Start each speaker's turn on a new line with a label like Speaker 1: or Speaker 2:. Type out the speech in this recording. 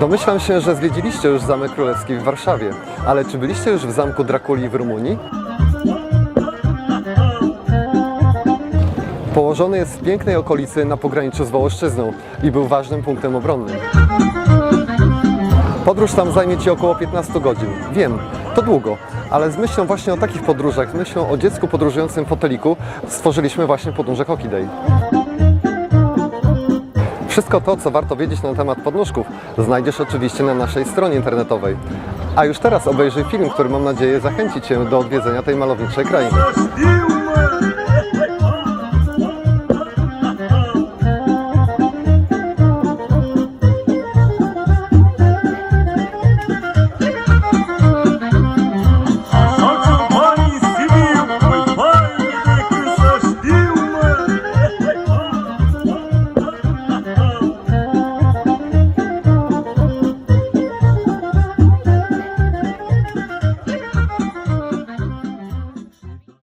Speaker 1: Domyślam się, że zwiedziliście już Zamek Królewski w Warszawie, ale czy byliście już w Zamku Drakuli w Rumunii? Położony jest w pięknej okolicy na pograniczu z Wołoszczyzną i był ważnym punktem obronnym. Podróż tam zajmie Ci około 15 godzin. Wiem, to długo, ale z myślą właśnie o takich podróżach, z myślą o dziecku podróżującym w foteliku stworzyliśmy właśnie podróże Day. Wszystko to, co warto wiedzieć na temat podnóżków, znajdziesz oczywiście na naszej stronie internetowej. A już teraz obejrzyj film, który mam nadzieję zachęci Cię do odwiedzenia tej malowniczej krainy.